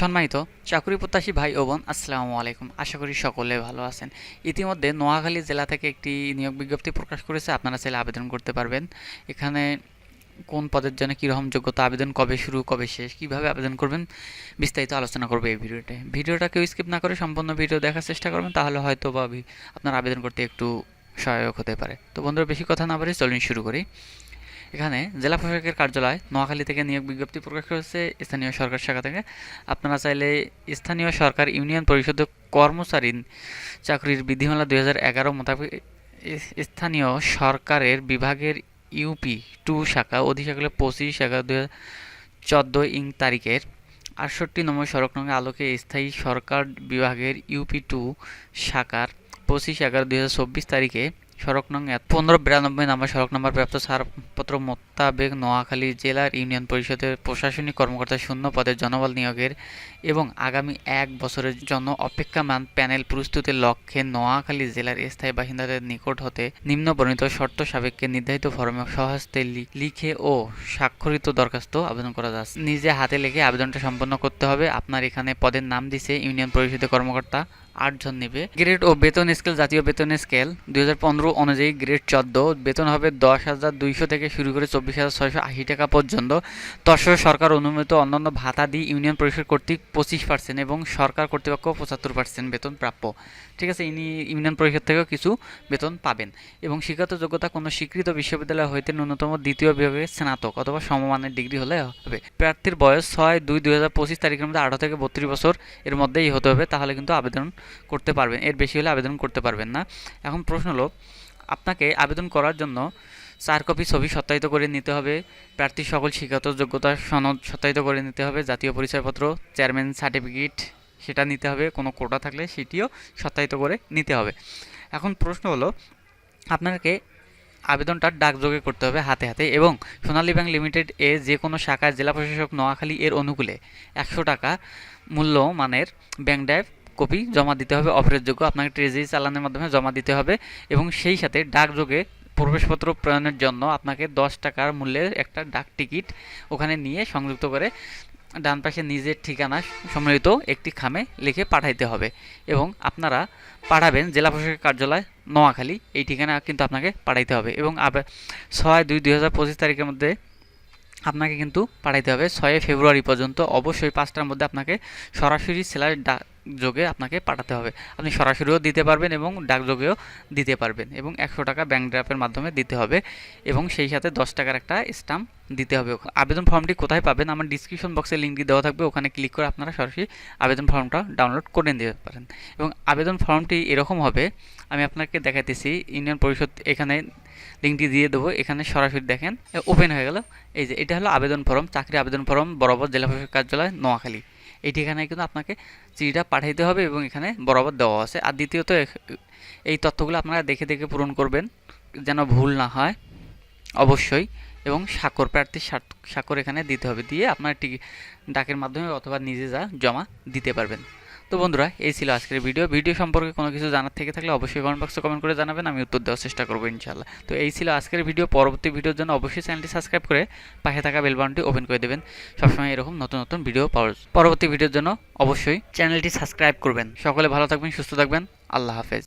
সম্মানিত চাকুরি প্রত্যাশী ভাই ও বোন, আসসালামু আলাইকুম। আশা করি সকলে ভালো আছেন। ইতিমধ্যে নোয়াখালী জেলা থেকে একটি নিয়োগ বিজ্ঞপ্তি প্রকাশ করেছে। আপনারা চাইলে আবেদন করতে পারবেন। এখানে কোন পদের জন্য কীরকম যোগ্যতা, আবেদন কবে শুরু, কবে শেষ, কীভাবে আবেদন করবেন, বিস্তারিত আলোচনা করবে এই ভিডিওতে। ভিডিওটা কেউ স্কিপ না করে সম্পূর্ণ ভিডিও দেখার চেষ্টা করবেন, তাহলে হয়তো বা আপনার আবেদন করতে একটু সহায়ক হতে পারে। তো বন্ধুরা, বেশি কথা না বলে চলুন শুরু করি। এখানে জেলা প্রশাসকের কার্যালয় নোয়াখালী থেকে নিয়োগ বিজ্ঞপ্তি প্রকাশ করেছে, স্থানীয় সরকার শাখা থেকে। আপনারা চাইলে স্থানীয় সরকার ইউনিয়ন পরিষদ কর্মচারী চাকরির বিধিমালা দুই হাজার এগারো মোতাবেক স্থানীয় সরকারের বিভাগের ইউপি টু শাখা, অধিশাখা পঁচিশ শাখা দুই হাজার চোদ্দ ইং তারিখের আটষট্টি নম্বর সড়ক নঙ্গে আলোকে স্থায়ী সরকার বিভাগের ইউপি টু শাখার পঁচিশ এগারো দুই তারিখে সড়ক নং পনেরো বিরানব্বই নম্বর সড়ক নম্বর প্রাপ্ত ছাড়পত্র মোতাবেক নোয়াখালী জেলার ইউনিয়ন পরিষদের প্রশাসনিক কর্মকর্তা শূন্য পদের জনবল নিয়োগের এবং আগামী এক বছরের জন্য অপেক্ষামান প্যানেল প্রস্তুতির লক্ষ্যে নোয়াখালী জেলার স্থায়ী বাসিন্দাদের নিকট হতে নিম্ন বর্ণিত শর্ত সাবেককে নির্ধারিত ফর্মে সহস্তে লিখে ও স্বাক্ষরিত দরখাস্ত আবেদন করা যাচ্ছে। নিজে হাতে লিখে আবেদনটা সম্পন্ন করতে হবে। আপনার এখানে পদের নাম দিছে ইউনিয়ন পরিষদের কর্মকর্তা আটজন নেবে। গ্রেড ও বেতন স্কেল জাতীয় বেতন স্কেল দুই হাজার পনেরো অনুযায়ী গ্রেড চোদ্দ। বেতন হবে দশ হাজার দুইশো থেকে শুরু করে চব্বিশ হাজার ছয়শো আশি টাকা পর্যন্ত। তৎসহ সরকার অনুমোদিত অন্যান্য ভাতা দিয়ে ইউনিয়ন পরিষদ কর্তৃক পঁচিশ পার্সেন্ট এবং সরকার কর্তৃপক্ষ পঁচাত্তর পার্সেন্ট বেতন প্রাপ্য। ঠিক আছে, ইনি ইউনিয়ন পরিষদ থেকেও কিছু বেতন পাবেন। এবং শিক্ষাগত যোগ্যতা কোনো স্বীকৃত বিশ্ববিদ্যালয় হইতে ন্যূনতম দ্বিতীয় বিভাগে স্নাতক অথবা সমমানের ডিগ্রি হলে হবে। প্রার্থীর বয়স ছয় দুই দুই হাজার পঁচিশ তারিখের মধ্যে আঠারো থেকে বত্রিশ বছর এর মধ্যেই হতে হবে। তাহলে কিন্তু আবেদন করতে পারবেন, এর বেশি হলে আবেদন করতে পারবেন না। এখন প্রশ্ন হলো, আপনাকে আবেদন করার জন্য চার কপি ছবি সত্যায়িত করে নিতে হবে প্রার্থীর সকল শিক্ষাগত যোগ্যতা সনদ সত্যায়িত করে নিতে হবে, জাতীয় পরিচয়পত্র, চেয়ারম্যান সার্টিফিকেট সেটা নিতে হবে, কোনো কোটা থাকলে সেটিও সত্যায়িত করে নিতে হবে। এখন প্রশ্ন হলো, আপনাকে আবেদনটা ডাকযোগে করতে হবে হাতে হাতে এবং সোনালী ব্যাংক লিমিটেড এ যে কোনো শাখায় জেলা প্রশাসক নোয়াখালী এর অনুকূলে একশো টাকা মূল্য মানের ব্যাংক ড্রাইভ কপি জমা দিতে হবে অফারের যোগ্য আপনাকে ট্রেজারি চালানের মাধ্যমে জমা দিতে হবে এবং সেই সাথে ডাকযোগে প্রবেশপত্র প্রদানের জন্য আপনাকে দশ টাকার মূল্যের একটা ডাক টিকিট ওখানে নিয়ে সংযুক্ত করে ডান পাশে নিজের ঠিকানা সম্মিলিত একটি খামে লিখে পাঠাইতে হবে এবং আপনারা পাঠাবেন জেলা প্রশাসকের কার্যালয় নোয়াখালী, এই ঠিকানা কিন্তু আপনাকে পাঠাইতে হবে এবং ছয় দুই দুই হাজার পঁচিশ তারিখের মধ্যে আপনাকে কিন্তু পাঠাইতে হবে। ছয় ফেব্রুয়ারি পর্যন্ত অবশ্যই পাঁচটার মধ্যে আপনাকে সরাসরি সেলার ডাক যোগে আপনাকে পাঠাতে হবে। আপনি সরাসরিও দিতে পারবেন এবং ডাকযোগেও দিতে পারবেন এবং একশো টাকা ব্যাংক ড্রাফের মাধ্যমে দিতে হবে এবং সেই সাথে দশ টাকার একটা স্টাম্প দিতে হবে। আবেদন ফর্মটি কোথায় পাবেন আমার ডিসক্রিপশন বক্সে লিঙ্কটি দেওয়া থাকবে। ওখানে ক্লিক করে আপনারা সরাসরি আবেদন ফর্মটা ডাউনলোড করে নিতে পারেন। এবং আবেদন ফর্মটি এরকম হবে, আমি আপনাকে দেখাতেছি ইউনিয়ন পরিষদ এখানে লিঙ্কটি দিয়ে দেবো। এখানে সরাসরি দেখেন ওপেন হয়ে গেল। এই যে, এটা হলো আবেদন ফর্ম চাকরি আবেদন ফর্ম বরাবর জেলা প্রশাসক কার্যালয়, নোয়াখালী। এই ঠিকানায় কিন্তু আপনাকে চিঠিটা পাঠাইতে হবে এবং এখানে বরাবর দেওয়া আছে। আর দ্বিতীয়ত এই তথ্যগুলো আপনারা দেখে দেখে পূরণ করবেন, যেন ভুল না হয়, অবশ্যই। এবং স্বাক্ষর প্রার্থীর স্বাক্ষর এখানে দিতে হবে। দিয়ে আপনার ডাকের মাধ্যমে অথবা নিজে যা জমা দিতে পারবেন। তো বন্ধুরা, এই ছিল আজকের ভিডিও। ভিডিও সম্পর্কে কোনো কিছু জানার থেকে থাকলে অবশ্যই কমেন্ট বক্সে কমেন্ট করে জানাবেন, আমি উত্তর দেওয়ার চেষ্টা করব ইনশাল্লাহ তো এই ছিল আজকের ভিডিও। পরবর্তী ভিডিওর জন্য অবশ্যই চ্যানেলটি সাবস্ক্রাইব করে পাশে থাকা বেলবাউনটি ওপেন করে দেবেন। সবসময় এরকম নতুন নতুন ভিডিও পরবর্তী ভিডিওর জন্য অবশ্যই চ্যানেলটি সাবস্ক্রাইব করবেন। সকলে ভালো থাকবেন, সুস্থ থাকবেন। আল্লাহ হাফেজ।